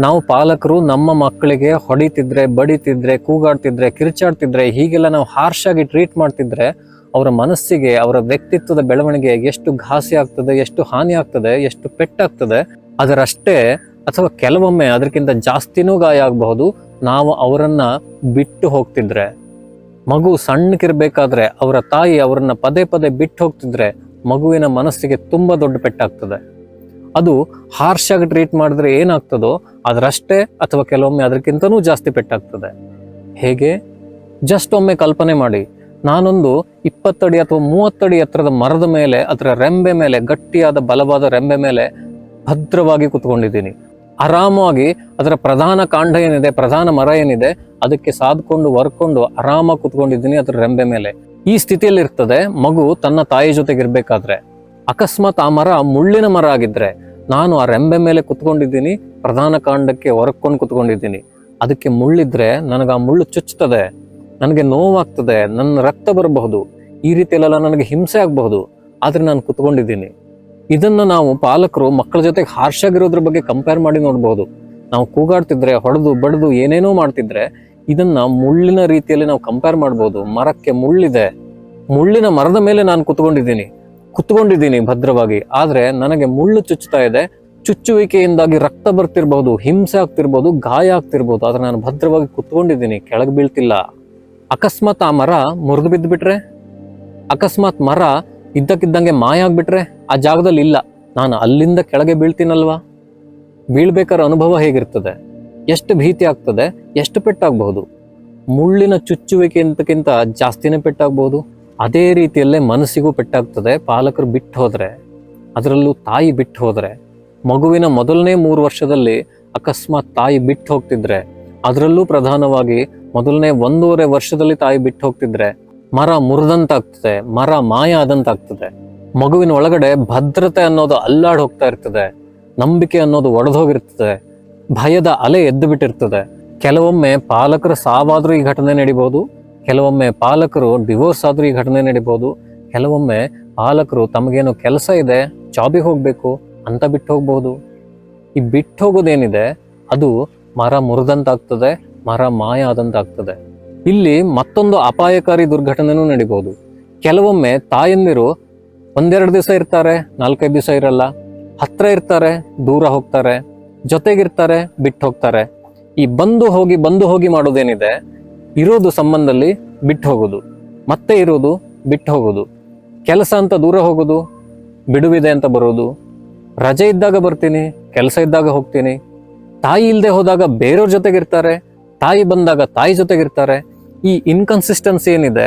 ನಾವು ಪಾಲಕರು ನಮ್ಮ ಮಕ್ಕಳಿಗೆ ಹೊಡಿತಿದ್ರೆ, ಬಡಿತಿದ್ರೆ, ಕೂಗಾಡ್ತಿದ್ರೆ, ಕಿರ್ಚಾಡ್ತಿದ್ರೆ, ಹೀಗೆಲ್ಲ ನಾವು ಹಾರ್ಶ್ ಆಗಿ ಟ್ರೀಟ್ ಮಾಡ್ತಿದ್ರೆ ಅವರ ಮನಸ್ಸಿಗೆ, ಅವರ ವ್ಯಕ್ತಿತ್ವದ ಬೆಳವಣಿಗೆ ಎಷ್ಟು ಘಾಸಿ ಆಗ್ತದೆ, ಎಷ್ಟು ಹಾನಿ ಆಗ್ತದೆ, ಎಷ್ಟು ಪೆಟ್ಟಾಗ್ತದೆ, ಅದರಷ್ಟೇ ಅಥವಾ ಕೆಲವೊಮ್ಮೆ ಅದಕ್ಕಿಂತ ಜಾಸ್ತಿನೂ ಗಾಯ ಆಗಬಹುದು. ನಾವು ಅವರನ್ನ ಬಿಟ್ಟು ಹೋಗ್ತಿದ್ರೆ, ಮಗು ಸಣ್ಣಕ್ಕಿರ್ಬೇಕಾದ್ರೆ ಅವರ ತಾಯಿ ಅವರನ್ನ ಪದೇ ಪದೇ ಬಿಟ್ಟು ಹೋಗ್ತಿದ್ರೆ ಮಗುವಿನ ಮನಸ್ಸಿಗೆ ತುಂಬಾ ದೊಡ್ಡ ಪೆಟ್ಟಾಗ್ತದೆ. ಅದು ಹಾರ್ಶ್ ಆಗಿ ಟ್ರೀಟ್ ಮಾಡಿದ್ರೆ ಏನಾಗ್ತದೋ ಅದರಷ್ಟೇ ಅಥವಾ ಕೆಲವೊಮ್ಮೆ ಅದಕ್ಕಿಂತನೂ ಜಾಸ್ತಿ ಪೆಟ್ಟಾಗ್ತದೆ. ಹೇಗೆ? ಜಸ್ಟ್ ಒಮ್ಮೆ ಕಲ್ಪನೆ ಮಾಡಿ. ನಾನೊಂದು ಇಪ್ಪತ್ತಡಿ ಅಥವಾ ಮೂವತ್ತಡಿ ಎತ್ತರದ ಮರದ ಮೇಲೆ, ಅದರ ರೆಂಬೆ ಮೇಲೆ, ಗಟ್ಟಿಯಾದ ಬಲವಾದ ರೆಂಬೆ ಮೇಲೆ ಭದ್ರವಾಗಿ ಕುತ್ಕೊಂಡಿದ್ದೀನಿ. ಆರಾಮವಾಗಿ ಅದರ ಪ್ರಧಾನ ಕಾಂಡ ಏನಿದೆ, ಪ್ರಧಾನ ಮರ ಏನಿದೆ, ಅದಕ್ಕೆ ಸಾದ್ಕೊಂಡು, ವರ್ಕೊಂಡು ಆರಾಮಾಗಿ ಕುತ್ಕೊಂಡಿದ್ದೀನಿ ಅದರ ರೆಂಬೆ ಮೇಲೆ. ಈ ಸ್ಥಿತಿಯಲ್ಲಿ ಇರ್ತದೆ ಮಗು ತನ್ನ ತಾಯಿ ಜೊತೆಗಿರ್ಬೇಕಾದ್ರೆ. ಅಕಸ್ಮಾತ್ ಆ ಮರ ಮುಳ್ಳಿನ ಮರ ಆಗಿದ್ರೆ ನಾನು ಆ ರೆಂಬೆ ಮೇಲೆ ಕುತ್ಕೊಂಡಿದ್ದೀನಿ, ಪ್ರಧಾನ ಕಾಂಡಕ್ಕೆ ಹೊರಕೊಂಡು ಕುತ್ಕೊಂಡಿದ್ದೀನಿ. ಅದಕ್ಕೆ ಮುಳ್ಳಿದ್ರೆ ನನಗೆ ಆ ಮುಳ್ಳು ಚುಚ್ಚುತ್ತದೆ, ನನಗೆ ನೋವಾಗ್ತದೆ, ನನ್ನ ರಕ್ತ ಬರಬಹುದು, ಈ ರೀತಿಯಲ್ಲೆಲ್ಲ ನನಗೆ ಹಿಂಸೆ ಆಗಬಹುದು. ಆದ್ರೆ ನಾನು ಕುತ್ಕೊಂಡಿದ್ದೀನಿ. ಇದನ್ನ ನಾವು ಪಾಲಕರು ಮಕ್ಕಳ ಜೊತೆಗೆ ಹಾರ್ಷ್ ಆಗಿರೋದ್ರ ಬಗ್ಗೆ ಕಂಪೇರ್ ಮಾಡಿ ನೋಡಬಹುದು. ನಾವು ಕೂಗಾಡ್ತಿದ್ರೆ, ಹೊಡೆದು, ಬಡಿದು ಏನೇನೋ ಮಾಡ್ತಿದ್ರೆ, ಇದನ್ನ ಮುಳ್ಳಿನ ರೀತಿಯಲ್ಲಿ ನಾವು ಕಂಪೇರ್ ಮಾಡ್ಬೋದು. ಮರಕ್ಕೆ ಮುಳ್ಳಿದೆ. ಮುಳ್ಳಿನ ಮರದ ಮೇಲೆ ನಾನು ಕುತ್ಕೊಂಡಿದ್ದೀನಿ. ಕುತ್ಕೊಂಡಿದ್ದೀನಿ ಭದ್ರವಾಗಿ. ಆದ್ರೆ ನನಗೆ ಮುಳ್ಳು ಚುಚ್ಚುತ್ತಾ ಇದೆ. ಚುಚ್ಚುವಿಕೆಯಿಂದಾಗಿ ರಕ್ತ ಬರ್ತಿರ್ಬೋದು, ಹಿಂಸೆ ಆಗ್ತಿರ್ಬೋದು, ಗಾಯ ಆಗ್ತಿರ್ಬೋದು. ಆದ್ರೆ ನಾನು ಭದ್ರವಾಗಿ ಕುತ್ಕೊಂಡಿದ್ದೀನಿ, ಕೆಳಗೆ ಬೀಳ್ತಿಲ್ಲ. ಅಕಸ್ಮಾತ್ ಆ ಮರ ಮುರಿದು ಬಿದ್ದು ಬಿಟ್ರೆ ಅಕಸ್ಮಾತ್ ಮರ ಇದ್ದಕ್ಕಿದ್ದಂಗೆ ಮಾಯ ಆಗ್ಬಿಟ್ರೆ? ಆ ಜಾಗದಲ್ಲಿ ಇಲ್ಲ. ನಾನು ಅಲ್ಲಿಂದ ಕೆಳಗೆ ಬೀಳ್ತೀನಲ್ವಾ? ಬೀಳ್ಬೇಕಾದ್ರೆ ಅನುಭವ ಹೇಗಿರ್ತದೆ? ಎಷ್ಟು ಭೀತಿ ಆಗ್ತದೆ? ಎಷ್ಟು ಪೆಟ್ಟಾಗಬಹುದು? ಮುಳ್ಳಿನ ಚುಚ್ಚುವಿಕೆಂತಕ್ಕಿಂತ ಜಾಸ್ತಿನೇ ಪೆಟ್ಟಾಗಬಹುದು? ಅದೇ ರೀತಿಯಲ್ಲೇ ಮನಸ್ಸಿಗೂ ಪೆಟ್ಟಾಗ್ತದೆ. ಪಾಲಕರು ಬಿಟ್ಟು ಹೋದರೆ, ಅದರಲ್ಲೂ ತಾಯಿ ಬಿಟ್ಟು ಹೋದರೆ, ಮಗುವಿನ ಮೊದಲನೇ ಮೂರು ವರ್ಷದಲ್ಲಿ ಅಕಸ್ಮಾತ್ ತಾಯಿ ಬಿಟ್ಟು ಹೋಗ್ತಿದ್ರೆ, ಅದರಲ್ಲೂ ಪ್ರಧಾನವಾಗಿ ಮೊದಲನೇ ಒಂದೂವರೆ ವರ್ಷದಲ್ಲಿ ತಾಯಿ ಬಿಟ್ಟು ಹೋಗ್ತಿದ್ರೆ ಮರ ಮುರಿದಂತಾಗ್ತದೆ, ಮರ ಮಾಯ ಆದಂತಾಗ್ತದೆ ಮಗುವಿನ ಒಳಗಡೆ ಭದ್ರತೆ ಅನ್ನೋದು ಅಲ್ಲಾಡ್ ಹೋಗ್ತಾ ಇರ್ತದೆ, ನಂಬಿಕೆ ಅನ್ನೋದು ಒಡೆದೋಗಿರ್ತದೆ ಭಯದ ಅಲೆ ಎದ್ದು ಬಿಟ್ಟಿರ್ತದೆ. ಕೆಲವೊಮ್ಮೆ ಪಾಲಕರ ಸಾವಾದರೂ ಈ ಘಟನೆ ನಡಿಬಹುದು ಕೆಲವೊಮ್ಮೆ ಪಾಲಕರು ಡಿವೋರ್ಸ್ ಆದರೂ ಈ ಘಟನೆ ನಡೀಬೋದು. ಕೆಲವೊಮ್ಮೆ ಪಾಲಕರು ತಮಗೇನೋ ಕೆಲಸ ಇದೆ ಜಾಬಿಗೆ ಹೋಗಬೇಕು ಅಂತ ಬಿಟ್ಟು ಹೋಗ್ಬೋದು. ಈ ಬಿಟ್ಟು ಹೋಗೋದೇನಿದೆ, ಅದು ಮರ ಮುರಿದಂತಾಗ್ತದೆ, ಮರ ಮಾಯ ಆದಂತಾಗ್ತದೆ ಇಲ್ಲಿ ಮತ್ತೊಂದು ಅಪಾಯಕಾರಿ ದುರ್ಘಟನೆನೂ ನಡಿಬಹುದು ಕೆಲವೊಮ್ಮೆ ತಾಯಂದಿರು ಒಂದೆರಡು ದಿವಸ ಇರ್ತಾರೆ, ನಾಲ್ಕೈದು ದಿವಸ ಇರಲ್ಲ, ಹತ್ರ ಇರ್ತಾರೆ, ದೂರ ಹೋಗ್ತಾರೆ, ಜೊತೆಗಿರ್ತಾರೆ, ಬಿಟ್ಟು ಹೋಗ್ತಾರೆ. ಈ ಬಂದು ಹೋಗಿ ಬಂದು ಹೋಗಿ ಮಾಡೋದೇನಿದೆ ಇರೋದು ಸಂಬಂಧದಲ್ಲಿ ಬಿಟ್ಟು ಹೋಗೋದು ಮತ್ತೆ ಇರೋದು ಬಿಟ್ಟು ಹೋಗೋದು ಕೆಲಸ ಅಂತ ದೂರ ಹೋಗೋದು ಬಿಡುವಿದೆ ಅಂತ ಬರೋದು ರಜೆ ಇದ್ದಾಗ ಬರ್ತೀನಿ, ಕೆಲಸ ಇದ್ದಾಗ ಹೋಗ್ತೀನಿ. ತಾಯಿ ಇಲ್ಲದೆ ಹೋದಾಗ ಬೇರೆಯವ್ರ ಜೊತೆಗಿರ್ತಾರೆ, ತಾಯಿ ಬಂದಾಗ ತಾಯಿ ಜೊತೆಗಿರ್ತಾರೆ. ಈ ಇನ್ಕನ್ಸಿಸ್ಟೆನ್ಸಿ ಏನಿದೆ,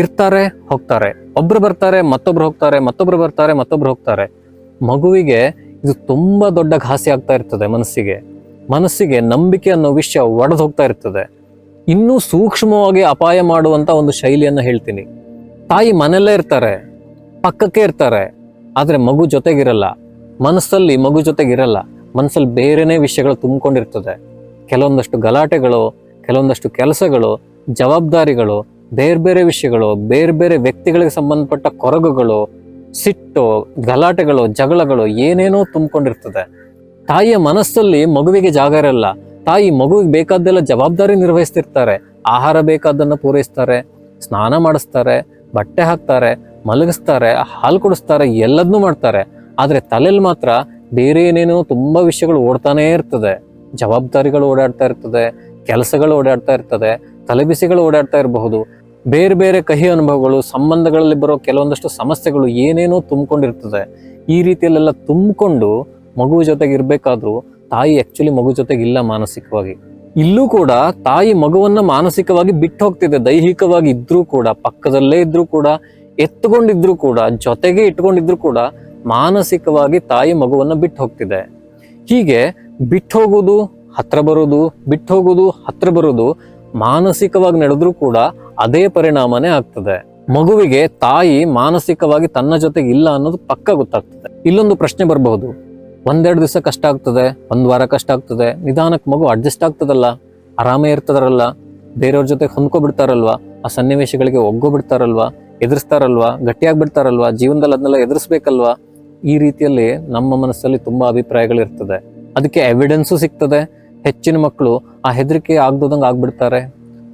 ಇರ್ತಾರೆ, ಹೋಗ್ತಾರೆ. ಒಬ್ರು ಬರ್ತಾರೆ, ಮತ್ತೊಬ್ರು ಹೋಗ್ತಾರೆ, ಮತ್ತೊಬ್ರು ಬರ್ತಾರೆ, ಮತ್ತೊಬ್ರು ಹೋಗ್ತಾರೆ. ಮಗುವಿಗೆ ಇದು ತುಂಬಾ ದೊಡ್ಡ ಘಾಸಿ ಆಗ್ತಾ ಇರ್ತದೆ ಮನಸ್ಸಿಗೆ. ಮನಸ್ಸಿಗೆ ನಂಬಿಕೆ ಅನ್ನೋ ವಿಷಯ ಒಡೆದು ಹೋಗ್ತಾ ಇರ್ತದೆ. ಇನ್ನೂ ಸೂಕ್ಷ್ಮವಾಗಿ ಅಪಾಯ ಮಾಡುವಂತ ಒಂದು ಶೈಲಿಯನ್ನ ಹೇಳ್ತೀನಿ. ತಾಯಿ ಮನೆಯಲ್ಲೇ ಇರ್ತಾರೆ, ಪಕ್ಕಕ್ಕೆ ಇರ್ತಾರೆ, ಆದರೆ ಮಗು ಜೊತೆಗಿರಲ್ಲ. ಮನಸ್ಸಲ್ಲಿ ಮಗು ಜೊತೆಗಿರಲ್ಲ. ಮನಸ್ಸಲ್ಲಿ ಬೇರೆನೇ ವಿಷಯಗಳು ತುಂಬಿಕೊಂಡಿರ್ತದೆ. ಕೆಲವೊಂದಷ್ಟು ಗಲಾಟೆಗಳು, ಕೆಲವೊಂದಷ್ಟು ಕೆಲಸಗಳು, ಜವಾಬ್ದಾರಿಗಳು, ಬೇರೆ ಬೇರೆ ವಿಷಯಗಳು, ಬೇರೆ ಬೇರೆ ವ್ಯಕ್ತಿಗಳಿಗೆ ಸಂಬಂಧಪಟ್ಟ ಕೊರಗುಗಳು, ಸಿಟ್ಟು, ಗಲಾಟೆಗಳು, ಜಗಳಗಳು ಏನೇನೋ ತುಂಬಿಕೊಂಡಿರ್ತದೆ. ತಾಯಿಯ ಮನಸ್ಸಲ್ಲಿ ಮಗುವಿಗೆ ಜಾಗ ಇರಲ್ಲ. ತಾಯಿ ಮಗುವಿಗೆ ಬೇಕಾದ್ದೆಲ್ಲ ಜವಾಬ್ದಾರಿ ನಿರ್ವಹಿಸ್ತಿರ್ತಾರೆ. ಆಹಾರ ಬೇಕಾದ್ದನ್ನ ಪೂರೈಸ್ತಾರೆ, ಸ್ನಾನ ಮಾಡಿಸ್ತಾರೆ, ಬಟ್ಟೆ ಹಾಕ್ತಾರೆ, ಮಲಗಿಸ್ತಾರೆ, ಹಾಲು ಕುಡಿಸ್ತಾರೆ ಎಲ್ಲದನ್ನೂ ಮಾಡ್ತಾರೆ. ಆದರೆ ತಲೆಯಲ್ಲಿ ಮಾತ್ರ ಬೇರೆ ಏನೇನೋ ತುಂಬ ವಿಷಯಗಳು ಓಡ್ತಾನೇ ಇರ್ತದೆ. ಜವಾಬ್ದಾರಿಗಳು ಓಡಾಡ್ತಾ ಇರ್ತದೆ, ಕೆಲಸಗಳು ಓಡಾಡ್ತಾ ಇರ್ತದೆ, ತಲೆಬಿಸಿಗಳು ಓಡಾಡ್ತಾ ಇರಬಹುದು. ಬೇರೆ ಬೇರೆ ಕಹಿ ಅನುಭವಗಳು, ಸಂಬಂಧಗಳಲ್ಲಿ ಬರೋ ಕೆಲವೊಂದಷ್ಟು ಸಮಸ್ಯೆಗಳು ಏನೇನೋ ತುಂಬಿಕೊಂಡಿರ್ತದೆ. ಈ ರೀತಿಯಲ್ಲೆಲ್ಲ ತುಂಬಿಕೊಂಡು ಮಗು ಜೊತೆಗೆ ಇರ್ಬೇಕಾದ್ರೂ ತಾಯಿ ಆಕ್ಚುಲಿ ಮಗು ಜೊತೆಗೆ ಇಲ್ಲ ಮಾನಸಿಕವಾಗಿ. ಇಲ್ಲೂ ಕೂಡ ತಾಯಿ ಮಗುವನ್ನ ಮಾನಸಿಕವಾಗಿ ಬಿಟ್ಟು ಹೋಗ್ತಿದೆ. ದೈಹಿಕವಾಗಿ ಇದ್ರೂ ಕೂಡ, ಪಕ್ಕದಲ್ಲೇ ಇದ್ರೂ ಕೂಡ, ಎತ್ಕೊಂಡಿದ್ರು ಕೂಡ, ಜೊತೆಗೆ ಇಟ್ಕೊಂಡಿದ್ರು ಕೂಡ ಮಾನಸಿಕವಾಗಿ ತಾಯಿ ಮಗುವನ್ನ ಬಿಟ್ಟು ಹೋಗ್ತಿದೆ. ಹೀಗೆ ಬಿಟ್ಟು ಹೋಗೋದು ಹತ್ರ ಬರೋದು, ಬಿಟ್ಟು ಹೋಗೋದು ಹತ್ರ ಬರೋದು ಮಾನಸಿಕವಾಗಿ ನಡೆದ್ರೂ ಕೂಡ ಅದೇ ಪರಿಣಾಮನೇ ಆಗ್ತದೆ. ಮಗುವಿಗೆ ತಾಯಿ ಮಾನಸಿಕವಾಗಿ ತನ್ನ ಜೊತೆಗೆ ಇಲ್ಲ ಅನ್ನೋದು ಪಕ್ಕ ಗೊತ್ತಾಗ್ತದೆ. ಇಲ್ಲೊಂದು ಪ್ರಶ್ನೆ ಬರಬಹುದು. ಒಂದೆರಡು ದಿವಸ ಕಷ್ಟ ಆಗ್ತದೆ, ಒಂದು ವಾರ ಕಷ್ಟ ಆಗ್ತದೆ, ನಿಧಾನಕ್ಕೆ ಮಗು ಅಡ್ಜಸ್ಟ್ ಆಗ್ತದಲ್ಲ, ಆರಾಮೇ ಇರ್ತದರಲ್ಲ ಬೇರೆಯವ್ರ ಜೊತೆ ಹೊಂದ್ಕೊಬಿಡ್ತಾರಲ್ವಾ, ಆ ಸನ್ನಿವೇಶಗಳಿಗೆ ಒಗ್ಗೋಬಿಡ್ತಾರಲ್ವಾ, ಎದುರಿಸ್ತಾರಲ್ವಾ, ಗಟ್ಟಿಯಾಗಿ ಬಿಡ್ತಾರಲ್ವಾ, ಜೀವನದಲ್ಲಿ ಅದನ್ನೆಲ್ಲ ಎದುರಿಸ್ಬೇಕಲ್ವಾ, ಈ ರೀತಿಯಲ್ಲಿ ನಮ್ಮ ಮನಸ್ಸಲ್ಲಿ ತುಂಬಾ ಅಭಿಪ್ರಾಯಗಳಿರ್ತದೆ ಅದಕ್ಕೆ ಎವಿಡೆನ್ಸು ಸಿಗ್ತದೆ. ಹೆಚ್ಚಿನ ಮಕ್ಕಳು ಆ ಹೆದರಿಕೆ ಆಗ್ದೋದಂಗೆ ಆಗ್ಬಿಡ್ತಾರೆ.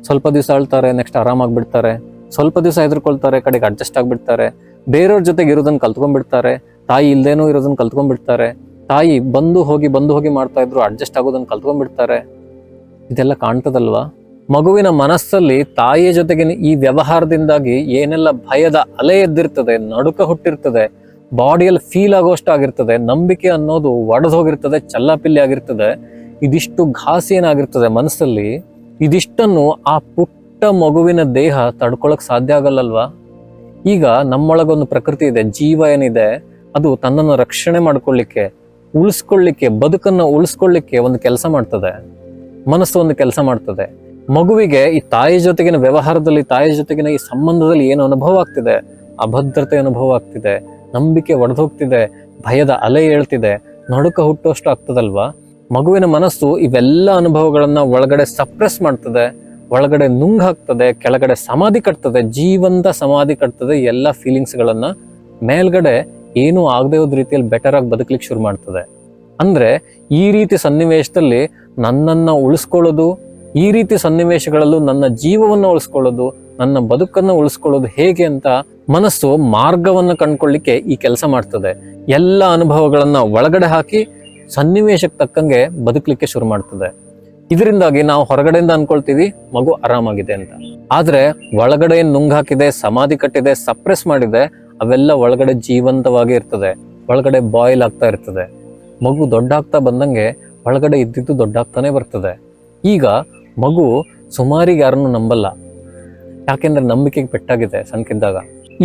ಸ್ವಲ್ಪ ದಿವಸ ಅಳ್ತಾರೆ ನೆಕ್ಸ್ಟ್ ಆರಾಮಾಗ್ಬಿಡ್ತಾರೆ. ಸ್ವಲ್ಪ ದಿವಸ ಹೆದರ್ಕೊಳ್ತಾರೆ, ಕಡೆಗೆ ಅಡ್ಜಸ್ಟ್ ಆಗ್ಬಿಡ್ತಾರೆ. ಬೇರೆಯವ್ರ ಜೊತೆಗೆ ಇರೋದನ್ನ ಕಲ್ತ್ಕೊಂಡ್ಬಿಡ್ತಾರೆ. ತಾಯಿ ಇಲ್ಲದೇನೂ ಇರೋದನ್ನ ಕಲ್ತ್ಕೊಂಡ್ಬಿಡ್ತಾರೆ. ತಾಯಿ ಬಂದು ಹೋಗಿ ಬಂದು ಹೋಗಿ ಮಾಡ್ತಾ ಇದ್ರು ಅಡ್ಜಸ್ಟ್ ಆಗೋದನ್ನು ಕಲ್ತ್ಕೊಂಡ್ಬಿಡ್ತಾರೆ. ಇದೆಲ್ಲ ಕಾಣ್ತದಲ್ವಾ? ಮಗುವಿನ ಮನಸ್ಸಲ್ಲಿ ತಾಯಿಯ ಜೊತೆಗಿನ ಈ ವ್ಯವಹಾರದಿಂದಾಗಿ ಏನೆಲ್ಲ ಭಯದ ಅಲೆ ಎದ್ದಿರ್ತದೆ, ನಡುಕ ಹುಟ್ಟಿರ್ತದೆ, ಬಾಡಿಯಲ್ಲಿ ಫೀಲ್ ಆಗೋಷ್ಟು ಆಗಿರ್ತದೆ, ನಂಬಿಕೆ ಅನ್ನೋದು ಒಡೆದು ಹೋಗಿರ್ತದೆ ಚಲ್ಲಾಪಿಲ್ಲಿ ಆಗಿರ್ತದೆ, ಇದಿಷ್ಟು ಘಾಸಿ ಏನಾಗಿರ್ತದೆ ಮನಸ್ಸಲ್ಲಿ? ಇದಿಷ್ಟನ್ನು ಆ ಪುಟ್ಟ ಮಗುವಿನ ದೇಹ ತಡ್ಕೊಳಕ್ ಸಾಧ್ಯ ಆಗಲ್ಲಲ್ವಾ? ಈಗ ನಮ್ಮೊಳಗೊಂದು ಪ್ರಕೃತಿ ಇದೆ, ಜೀವ ಏನಿದೆ, ಅದು ತನ್ನನ್ನು ರಕ್ಷಣೆ ಮಾಡ್ಕೊಳ್ಳಿಕ್ಕೆ ಉಳಿಸ್ಕೊಳ್ಳಿಕ್ಕೆ, ಬದುಕನ್ನು ಉಳಿಸ್ಕೊಳ್ಳಿಕ್ಕೆ ಒಂದು ಕೆಲಸ ಮಾಡ್ತದೆ. ಮನಸ್ಸು ಒಂದು ಕೆಲಸ ಮಾಡ್ತದೆ. ಮಗುವಿಗೆ ಈ ತಾಯಿ ಜೊತೆಗಿನ ವ್ಯವಹಾರದಲ್ಲಿ, ತಾಯಿ ಜೊತೆಗಿನ ಈ ಸಂಬಂಧದಲ್ಲಿ ಏನು ಅನುಭವ ಆಗ್ತಿದೆ? ಅಭದ್ರತೆ ಅನುಭವ ಆಗ್ತಿದೆ. ನಂಬಿಕೆ ಒಡೆದೋಗ್ತಿದೆ. ಭಯದ ಅಲೆ ಏಳ್ತಿದೆ. ನಡುಕ ಹುಟ್ಟುವಷ್ಟು ಆಗ್ತದಲ್ವಾ? ಮಗುವಿನ ಮನಸ್ಸು ಇವೆಲ್ಲ ಅನುಭವಗಳನ್ನ ಒಳಗಡೆ ಸಪ್ರೆಸ್ ಮಾಡ್ತದೆ. ಒಳಗಡೆ ನುಂಗಾಗ್ತದೆ ಕೆಳಗಡೆ ಸಮಾಧಿ ಕಟ್ತದೆ. ಜೀವಂತ ಸಮಾಧಿ ಕಟ್ತದೆ ಎಲ್ಲ ಫೀಲಿಂಗ್ಸ್ಗಳನ್ನು ಮೇಲ್ಗಡೆ ಏನೂ ಆಗದೆ ಹೋದ ರೀತಿಯಲ್ಲಿ ಬೆಟರ್ ಆಗಿ ಬದುಕಲಿಕ್ಕೆ ಶುರು ಮಾಡ್ತದೆ. ಅಂದರೆ ಈ ರೀತಿ ಸನ್ನಿವೇಶದಲ್ಲಿ ನನ್ನನ್ನು ಉಳಿಸ್ಕೊಳ್ಳೋದು, ಈ ರೀತಿ ಸನ್ನಿವೇಶಗಳಲ್ಲೂ ನನ್ನ ಜೀವವನ್ನು ಉಳಿಸ್ಕೊಳ್ಳೋದು, ನನ್ನ ಬದುಕನ್ನು ಉಳಿಸ್ಕೊಳ್ಳೋದು ಹೇಗೆ ಅಂತ ಮನಸ್ಸು ಮಾರ್ಗವನ್ನು ಕಂಡ್ಕೊಳ್ಳಿಕ್ಕೆ ಈ ಕೆಲಸ ಮಾಡ್ತದೆ. ಎಲ್ಲ ಅನುಭವಗಳನ್ನ ಒಳಗಡೆ ಹಾಕಿ ಸನ್ನಿವೇಶಕ್ಕೆ ತಕ್ಕಂಗೆ ಬದುಕಲಿಕ್ಕೆ ಶುರು ಮಾಡ್ತದೆ. ಇದರಿಂದಾಗಿ ನಾವು ಹೊರಗಡೆಯಿಂದ ಅನ್ಕೊಳ್ತೀವಿ, ಮಗು ಆರಾಮಾಗಿದೆ ಅಂತ. ಆದ್ರೆ ಒಳಗಡೆ ಏನ್ ನುಂಗ್ ಹಾಕಿದೆ, ಸಮಾಧಿ ಕಟ್ಟಿದೆ ಸಪ್ರೆಸ್ ಮಾಡಿದೆ ಅವೆಲ್ಲ ಒಳಗಡೆ ಜೀವಂತವಾಗಿ ಇರ್ತದೆ. ಒಳಗಡೆ ಬಾಯ್ಲ್ ಆಗ್ತಾ ಇರ್ತದೆ. ಮಗು ದೊಡ್ಡಾಗ್ತಾ ಬಂದಂಗೆ ಒಳಗಡೆ ಇದ್ದಿದ್ದು ದೊಡ್ಡಾಗ್ತಾನೆ ಬರ್ತದೆ. ಈಗ ಮಗು ಸುಮಾರಿಗೆ ಯಾರನ್ನು ನಂಬಲ್ಲ. ಯಾಕೆಂದ್ರೆ ನಂಬಿಕೆಗೆ ಪೆಟ್ಟಾಗಿದೆ ಸಣ್ಕಿದ್ದಾಗ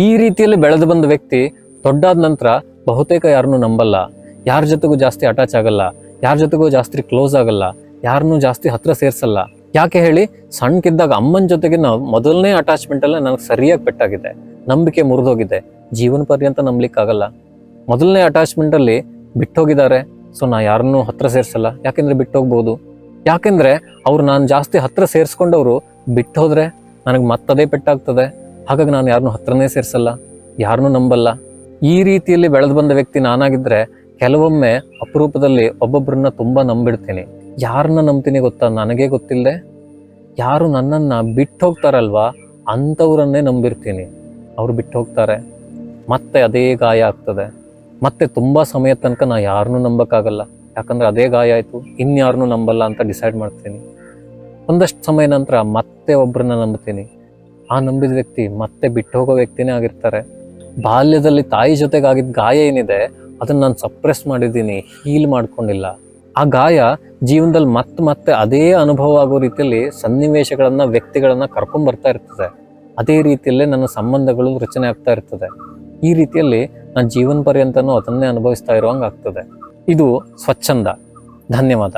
ಈ ರೀತಿಯಲ್ಲಿ ಬೆಳೆದು ಬಂದ ವ್ಯಕ್ತಿ ದೊಡ್ಡಾದ ನಂತರ ಬಹುತೇಕ ಯಾರನ್ನು ನಂಬಲ್ಲ. ಯಾರ ಜೊತೆಗೂ ಜಾಸ್ತಿ ಅಟ್ಯಾಚ್ ಆಗಲ್ಲ. ಯಾರ ಜೊತೆಗೂ ಜಾಸ್ತಿ ಕ್ಲೋಸ್ ಆಗಲ್ಲ. ಯಾರನ್ನು ಜಾಸ್ತಿ ಹತ್ರ ಸೇರ್ಸಲ್ಲ. ಯಾಕೆ ಹೇಳಿ ಸಣ್ಣಕ್ಕಿದ್ದಾಗ ಅಮ್ಮನ ಜೊತೆಗೆ ನಾವು ಮೊದಲನೇ ಅಟ್ಯಾಚ್ಮೆಂಟ್ ಎಲ್ಲ ನನಗೆ ಸರಿಯಾಗಿ ಪೆಟ್ಟಾಗಿದೆ. ನಂಬಿಕೆ ಮುರಿದೋಗಿದೆ. ಜೀವನ ಪರ್ಯಂತ ನಂಬಲಿಕ್ಕಾಗಲ್ಲ. ಮೊದಲನೇ ಅಟ್ಯಾಚ್ಮೆಂಟ್ ಅಲ್ಲಿ ಬಿಟ್ಟೋಗಿದ್ದಾರೆ. ಸೊ ನಾ ಯಾರನ್ನೂ ಹತ್ರ ಸೇರ್ಸಲ್ಲ. ಯಾಕೆಂದ್ರೆ ಬಿಟ್ಟೋಗ್ಬೋದು. ಯಾಕೆಂದರೆ ಅವ್ರು ನಾನು ಜಾಸ್ತಿ ಹತ್ರ ಸೇರಿಸ್ಕೊಂಡವರು ಬಿಟ್ಟು ನನಗೆ ಮತ್ತದೇ ಪೆಟ್ಟಾಗ್ತದೆ. ಹಾಗಾಗಿ ನಾನು ಯಾರನ್ನೂ ಹತ್ರನೇ ಸೇರಿಸಲ್ಲ. ಯಾರನ್ನೂ ನಂಬಲ್ಲ. ಈ ರೀತಿಯಲ್ಲಿ ಬೆಳೆದು ಬಂದ ವ್ಯಕ್ತಿ ನಾನಾಗಿದ್ದರೆ ಕೆಲವೊಮ್ಮೆ ಅಪರೂಪದಲ್ಲಿ ಒಬ್ಬೊಬ್ಬರನ್ನ ತುಂಬ ನಂಬಿಡ್ತೀನಿ. ಯಾರನ್ನ ನಂಬ್ತೀನಿ ಗೊತ್ತಾ? ನನಗೆ ಗೊತ್ತಿಲ್ಲದೆ ಯಾರು ನನ್ನನ್ನು ಬಿಟ್ಟು ಹೋಗ್ತಾರಲ್ವಾ ಅಂಥವ್ರನ್ನೇ ನಂಬಿರ್ತೀನಿ. ಅವ್ರು ಬಿಟ್ಟು ಹೋಗ್ತಾರೆ ಮತ್ತೆ ಅದೇ ಗಾಯ ಆಗ್ತದೆ. ಮತ್ತೆ ತುಂಬಾ ಸಮಯ ತನಕ ನಾ ಯಾರನ್ನೂ ನಂಬಕ್ಕಾಗಲ್ಲ. ಯಾಕಂದ್ರೆ ಅದೇ ಗಾಯ ಆಯ್ತು ಇನ್ಯಾರನ್ನೂ ನಂಬಲ್ಲ ಅಂತ ಡಿಸೈಡ್ ಮಾಡ್ತೀನಿ. ಒಂದಷ್ಟು ಸಮಯ ನಂತರ ಮತ್ತೆ ಒಬ್ಬರನ್ನ ನಂಬ್ತೀನಿ. ಆ ನಂಬಿದ ವ್ಯಕ್ತಿ ಮತ್ತೆ ಬಿಟ್ಟು ಹೋಗೋ ವ್ಯಕ್ತಿನೇ ಆಗಿರ್ತಾರೆ. ಬಾಲ್ಯದಲ್ಲಿ ತಾಯಿ ಜೊತೆಗಾಗಿದ್ದ ಗಾಯ ಏನಿದೆ, ಅದನ್ನ ನಾನು ಸಪ್ರೆಸ್ ಮಾಡಿದ್ದೀನಿ ಹೀಲ್ ಮಾಡ್ಕೊಂಡಿಲ್ಲ. ಆ ಗಾಯ ಜೀವನದಲ್ಲಿ ಮತ್ತೆ ಮತ್ತೆ ಅದೇ ಅನುಭವ ಆಗೋ ರೀತಿಯಲ್ಲಿ ಸನ್ನಿವೇಶಗಳನ್ನ, ವ್ಯಕ್ತಿಗಳನ್ನ ಕರ್ಕೊಂಡ್ ಬರ್ತಾ ಇರ್ತದೆ. ಅದೇ ರೀತಿಯಲ್ಲೇ ನನ್ನ ಸಂಬಂಧಗಳು ರಚನೆ ಆಗ್ತಾ ಇರ್ತದೆ. ಈ ರೀತಿಯಲ್ಲಿ ನಾನು ಜೀವನ ಪರ್ಯಂತನೂ ಅದನ್ನೇ ಅನುಭವಿಸ್ತಾ ಇರುವಂಗೆ ಆಗ್ತದೆ ಇದು ಸ್ವಚ್ಛಂದ. ಧನ್ಯವಾದ.